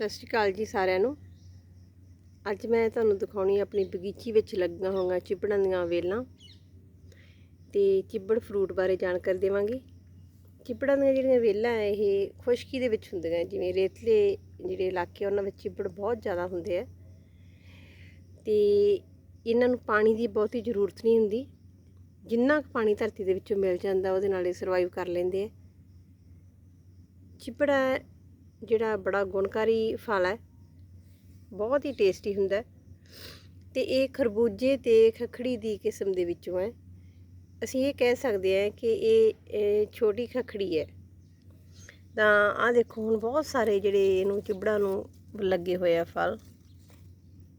ਸਤਿ ਸ਼੍ਰੀ ਅਕਾਲ ਜੀ ਸਾਰਿਆਂ ਨੂੰ। ਅੱਜ ਮੈਂ ਤੁਹਾਨੂੰ ਦਿਖਾਉਣੀ ਆਪਣੀ ਬਗੀਚੀ ਵਿੱਚ ਲੱਗੀਆਂ ਹੋਈਆਂ ਚਿਬੜਾਂ ਦੀਆਂ ਵੇਲਾਂ ਤੇ ਚਿਬੜ ਫਰੂਟ ਬਾਰੇ ਜਾਣਕਾਰੀ ਦੇਵਾਂਗੀ। ਚਿਬੜਾਂ ਦੀਆਂ ਜਿਹੜੀਆਂ ਵੇਲਾਂ ਹੈ ਇਹ ਖੁਸ਼ਕੀ ਦੇ ਵਿੱਚ ਹੁੰਦੀਆਂ, ਜਿਵੇਂ ਰੇਤਲੇ ਜਿਹੜੇ ਇਲਾਕੇ ਉਹਨਾਂ ਵਿੱਚ ਚਿਬੜ ਬਹੁਤ ਜ਼ਿਆਦਾ ਹੁੰਦੇ ਆ। ਤੇ ਇਹਨਾਂ ਨੂੰ ਪਾਣੀ ਦੀ ਬਹੁਤੀ ਜ਼ਰੂਰਤ ਨਹੀਂ ਹੁੰਦੀ। ਜਿੰਨਾ ਕੁ ਪਾਣੀ ਧਰਤੀ ਦੇ ਵਿੱਚੋਂ ਮਿਲ ਜਾਂਦਾ, ਉਹਦੇ ਨਾਲ ਇਹ ਸਰਵਾਈਵ ਕਰ ਲੈਂਦੇ ਆ। ਚਿਬੜਾ ਜਿਹੜਾ ਬੜਾ ਗੁਣਕਾਰੀ ਫਲ ਹੈ, ਬਹੁਤ ਹੀ ਟੇਸਟੀ ਹੁੰਦਾ ਹੈ। ਤੇ ਇਹ ਖਰਬੂਜੇ ਤੇ ਖਖੜੀ ਦੀ ਕਿਸਮ ਦੇ ਵਿੱਚੋਂ ਹੈ। ਅਸੀਂ ਇਹ ਕਹਿ ਸਕਦੇ ਹਾਂ ਕਿ ਇਹ ਛੋਟੀ ਖਖੜੀ ਹੈ। ਤਾਂ ਆਹ ਦੇਖੋ, ਹੁਣ ਬਹੁਤ ਸਾਰੇ ਜਿਹੜੇ ਇਹਨੂੰ ਚਿਬੜਾ ਨੂੰ ਲੱਗੇ ਹੋਏ ਆ ਫਲ,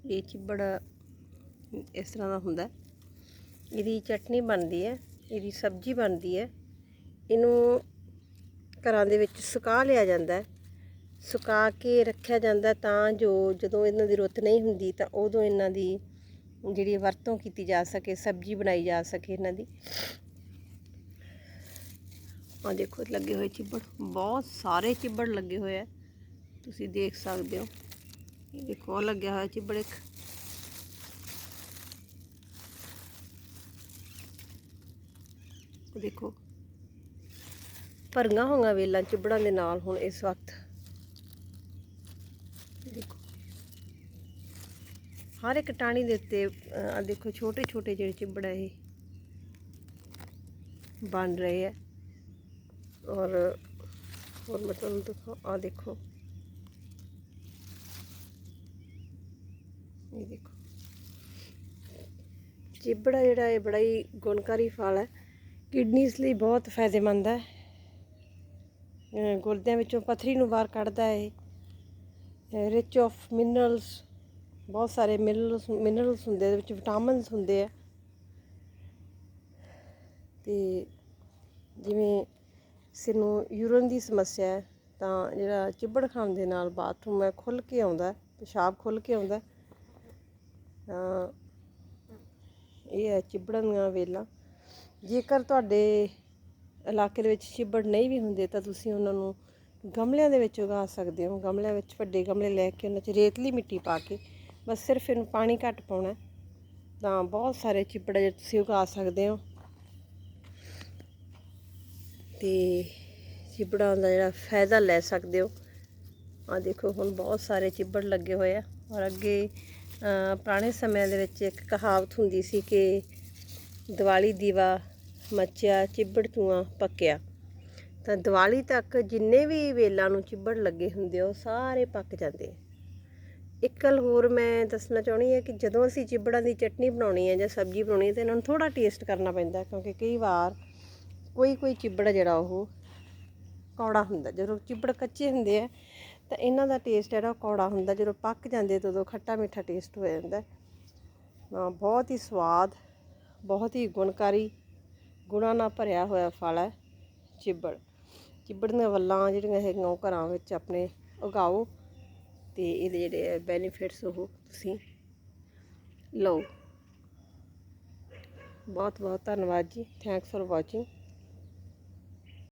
ਇਹ ਚਿਬੜ ਇਸ ਤਰ੍ਹਾਂ ਦਾ ਹੁੰਦਾ ਇਹਦੀ ਚਟਨੀ ਬਣਦੀ ਹੈ, ਇਹਦੀ ਸਬਜ਼ੀ ਬਣਦੀ ਹੈ। ਇਹਨੂੰ ਘਰਾਂ ਦੇ ਵਿੱਚ ਸੁਕਾ ਲਿਆ ਜਾਂਦਾ ਹੈ। ਸੁਕਾ ਕੇ ਰੱਖਿਆ ਜਾਂਦਾ ਤਾਂ ਜੋ ਜਦੋਂ ਇਹਨਾਂ ਦੀ ਰੁੱਤ ਨਹੀਂ ਹੁੰਦੀ ਤਾਂ ਉਦੋਂ ਇਹਨਾਂ ਦੀ ਜਿਹੜੀ ਵਰਤੋਂ ਕੀਤੀ ਜਾ ਸਕੇ, ਸਬਜ਼ੀ ਬਣਾਈ ਜਾ ਸਕੇ ਇਹਨਾਂ ਦੀ। ਆ ਦੇਖੋ, ਲੱਗੇ ਹੋਏ ਚਿੱਬੜ, ਬਹੁਤ ਸਾਰੇ ਚਿੱਬੜ ਲੱਗੇ ਹੋਏ ਆ। ਤੁਸੀਂ ਦੇਖ ਸਕਦੇ ਹੋ। ਇਹ ਦੇਖੋ ਉਹ ਲੱਗਿਆ ਹੋਇਆ ਚਿੱਬੜ ਇੱਕ। ਦੇਖੋ, ਭਰੀਆਂ ਹੋਈਆਂ ਵੇਲਾਂ ਚਿੱਬੜਾਂ ਦੇ ਨਾਲ ਹੁਣ ਇਸ ਵਕਤ ਦੇਖੋ। ਹਰ ਇੱਕ ਟਾਣੀ ਦੇ ਉੱਤੇ ਆ ਦੇਖੋ ਛੋਟੇ ਛੋਟੇ ਜਿਹੜੇ ਚਿਬੜ ਇਹ ਬਣ ਰਹੇ ਹੈ ਔਰ ਹੋਰ ਮਤਲਬ ਦੇਖੋ ਦਿਖਾ ਆ ਦੇਖੋ। ਇਹ ਦੇਖੋ। ਚਿਬੜਾ ਜਿਹੜਾ ਇਹ ਬੜਾ ਹੀ ਗੁਣਕਾਰੀ ਫਲ ਹੈ। ਕਿਡਨੀਜ਼ ਲਈ ਬਹੁਤ ਫਾਇਦੇਮੰਦ ਹੈ। ਅਹ, ਗੁਰਦਿਆਂ ਵਿੱਚੋਂ ਪਥਰੀ ਨੂੰ ਬਾਹਰ ਕੱਢਦਾ ਹੈ ਇਹ। ਰਿਚ ਆਫ ਮਿਨਰਲਸ ਬਹੁਤ ਸਾਰੇ ਮਿਨਰਲਸ ਮਿਨਰਲਸ ਹੁੰਦੇ ਇਹਦੇ ਵਿੱਚ ਵਿਟਾਮਿਨਸ ਹੁੰਦੇ ਆ। ਤੇ ਜਿਵੇਂ ਕਿਸੇ ਨੂੰ ਯੂਰਨ ਦੀ ਸਮੱਸਿਆ ਹੈ ਤਾਂ ਜਿਹੜਾ ਚਿੱਬੜ ਖਾਣ ਦੇ ਨਾਲ ਬਾਥਰੂਮ ਹੈ ਖੁੱਲ ਕੇ ਆਉਂਦਾ ਹੈ, ਪਿਸ਼ਾਬ ਖੁੱਲ ਕੇ ਆਉਂਦਾ ਤਾਂ ਇਹ ਹੈ ਚਿੱਬੜਾਂ ਦੀਆਂ ਵੇਲਾਂ। ਜੇਕਰ ਤੁਹਾਡੇ ਇਲਾਕੇ ਦੇ ਵਿੱਚ ਚਿੱਬੜ ਨਹੀਂ ਵੀ ਹੁੰਦੇ ਤਾਂ ਤੁਸੀਂ ਉਹਨਾਂ ਨੂੰ ਗਮਲਿਆਂ ਦੇ ਵਿੱਚ ਉਗਾ ਸਕਦੇ ਹੋ। ਗਮਲਿਆਂ ਵਿੱਚ ਵੱਡੇ ਗਮਲੇ ਲੈ ਕੇ ਉਹਨਾਂ 'ਚ ਰੇਤਲੀ ਮਿੱਟੀ ਪਾ ਕੇ ਬਸ ਸਿਰਫ ਇਹਨੂੰ ਪਾਣੀ ਘੱਟ ਪਾਉਣਾ ਤਾਂ ਬਹੁਤ ਸਾਰੇ ਚਿੱਬੜ ਜਿਹੜੇ ਤੁਸੀਂ ਉਗਾ ਸਕਦੇ ਹੋ। ਤੇ ਚਿੱਬੜਾਂ ਦਾ ਜਿਹੜਾ ਫਾਇਦਾ ਲੈ ਸਕਦੇ ਹੋ। ਆ ਦੇਖੋ, ਹੁਣ ਬਹੁਤ ਸਾਰੇ ਚਿੱਬੜ ਲੱਗੇ ਹੋਏ ਆ। ਔਰ ਅੱਗੇ ਪੁਰਾਣੇ ਸਮਿਆਂ ਦੇ ਵਿੱਚ ਇੱਕ ਕਹਾਵਤ ਹੁੰਦੀ ਸੀ ਕਿ ਦੀਵਾਲੀ ਦੀਵਾ ਮੱਚਿਆ ਚਿੱਬੜ ਧੂਆਂ ਪੱਕਿਆ। ਤਾਂ ਦੀਵਾਲੀ ਤੱਕ ਜਿੰਨੇ ਵੀ ਵੇਲਾਂ ਨੂੰ ਚਿੱਬੜ ਲੱਗੇ ਹੁੰਦੇ ਆ, ਉਹ ਸਾਰੇ ਪੱਕ ਜਾਂਦੇ ਇੱਕ ਗੱਲ ਹੋਰ ਮੈਂ ਦੱਸਣਾ ਚਾਹੁੰਦੀ ਹਾਂ ਕਿ ਜਦੋਂ ਅਸੀਂ ਚਿੱਬੜਾਂ ਦੀ ਚਟਨੀ ਬਣਾਉਣੀ ਹੈ ਜਾਂ ਸਬਜ਼ੀ ਬਣਾਉਣੀ ਹੈ ਤਾਂ ਇਹਨਾਂ ਨੂੰ ਥੋੜਾ ਟੇਸਟ ਕਰਨਾ ਪੈਂਦਾ ਕਿਉਂਕਿ ਕਈ ਵਾਰ ਕੋਈ ਕੋਈ ਚਿੱਬੜ ਜਿਹੜਾ ਉਹ ਕੌੜਾ ਹੁੰਦਾ ਜਦੋਂ ਚਿੱਬੜ ਕੱਚੇ ਹੁੰਦੇ ਆ ਤਾਂ ਇਹਨਾਂ ਦਾ ਟੇਸਟ ਜਿਹੜਾ ਉਹ ਕੌੜਾ ਹੁੰਦਾ ਜਦੋਂ ਪੱਕ ਜਾਂਦੇ ਤਾਂ ਉਦੋਂ ਖੱਟਾ ਮਿੱਠਾ ਟੇਸਟ ਹੋ ਜਾਂਦਾ ਬਹੁਤ ਹੀ ਸਵਾਦ ਬਹੁਤ ਹੀ ਗੁਣਕਾਰੀ ਗੁਣਾਂ ਨਾਲ ਭਰਿਆ ਹੋਇਆ ਫਲ ਹੈ ਚਿੱਬੜ। ਚਿੱਬੜ ਦੀਆਂ ਵੱਲਾਂ ਜਿਹੜੀਆਂ ਹੈਗੀਆਂ ਉਹ ਘਰਾਂ ਵਿੱਚ ਆਪਣੇ ਉਗਾਓ ਤੇ ਇਹਦੇ ਜਿਹੜੇ ਬੈਨੀਫਿਟਸ ਉਹ ਤੁਸੀਂ ਲਓ। ਬਹੁਤ ਬਹੁਤ ਧੰਨਵਾਦ ਜੀ। Thanks for watching